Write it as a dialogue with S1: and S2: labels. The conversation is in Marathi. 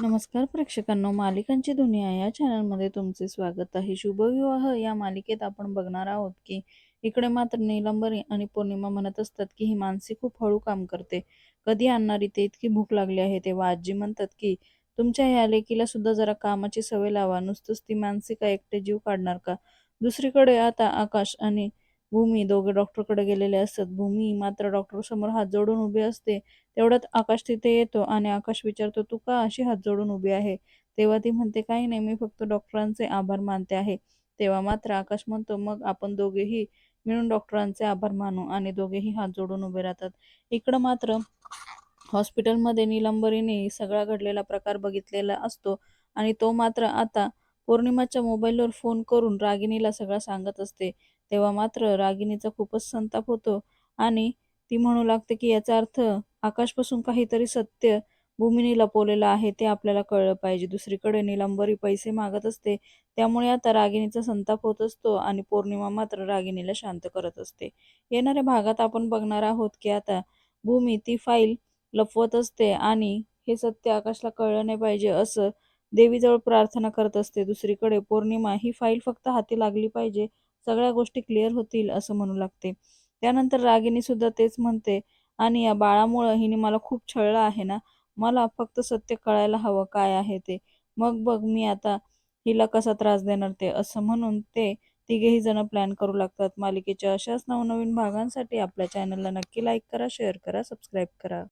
S1: नमस्कार प्रेक्षकांनो मालिकांची दुनिया या चॅनलमध्ये तुमचे स्वागत आहे. शुभविवाह या मालिकेत आपण बघणार आहोत की इकडे मात्र नीलंबरी आणि पौर्णिमा म्हणत असतात की ही मानसी खूप हळू काम करते. कधी आणणारी ते इतकी भूक लागली आहे तेव्हा आजी म्हणतात की तुमच्या ह्या लेकीला सुद्धा जरा कामाची सवय लावा. नुसतंच ती मानसिका एकटे जीव काढणार का? दुसरीकडे आता आकाश आणि भूमी दोघे डॉक्टरकडे गेलेले असतात. भूमी मात्र डॉक्टर समोर हात जोडून उभी असते. तेवढ्यात आकाश तिथे येतो आणि आकाश विचारतो तू का अशी हात जोडून उभी आहे? तेव्हा ती म्हणते काही नाही मी फक्त डॉक्टरांचे आभार मानते आहे. तेव्हा मात्र आकाश म्हणतो मग आपण दोघेही मिळून डॉक्टरांचे आभार मानू आणि दोघेही हात जोडून उभे राहतात. इकडं मात्र हॉस्पिटलमध्ये निलंबरीने सगळा घडलेला प्रकार बघितलेला असतो आणि तो मात्र आता पौर्णिमाच्या मोबाईलवर फोन करून रागिणीला सगळं सांगत असते. तेव्हा मात्र रागिणीचा खूपच संताप होतो आणि ती म्हणू लागते की याचा अर्थ आकाशपासून काहीतरी सत्य भूमिनी लपवलेलं आहे ते आपल्याला कळलं पाहिजे. दुसरीकडे निलंबरी पैसे मागत असते. त्यामुळे आता रागिणीचा संताप होत असतो आणि पौर्णिमा मात्र रागिणीला शांत करत असते. येणाऱ्या भागात आपण बघणार आहोत की आता भूमी ती फाईल लपवत असते आणि हे सत्य आकाशला कळलं नाही पाहिजे असं देवीजवळ प्रार्थना करत असते. दुसरीकडे पौर्णिमा ही फाईल फक्त हाती लागली पाहिजे. सगळ्या गोष्टी क्लिअर होतील असं म्हणू लागते. त्यानंतर रागिनी सुद्धा तेच म्हणते आणि या बाळामुळं हिने मला खूप छळलं आहे ना? मला फक्त सत्य कळायला हवं काय आहे ते. मग बघ मी आता हिला कसा त्रास देणार ते असं म्हणून ते तिघेही जण प्लॅन करू लागतात. मालिकेच्या अशाच नवनवीन भागांसाठी आपल्या चॅनलला नक्की लाईक करा शेअर करा सबस्क्राईब करा.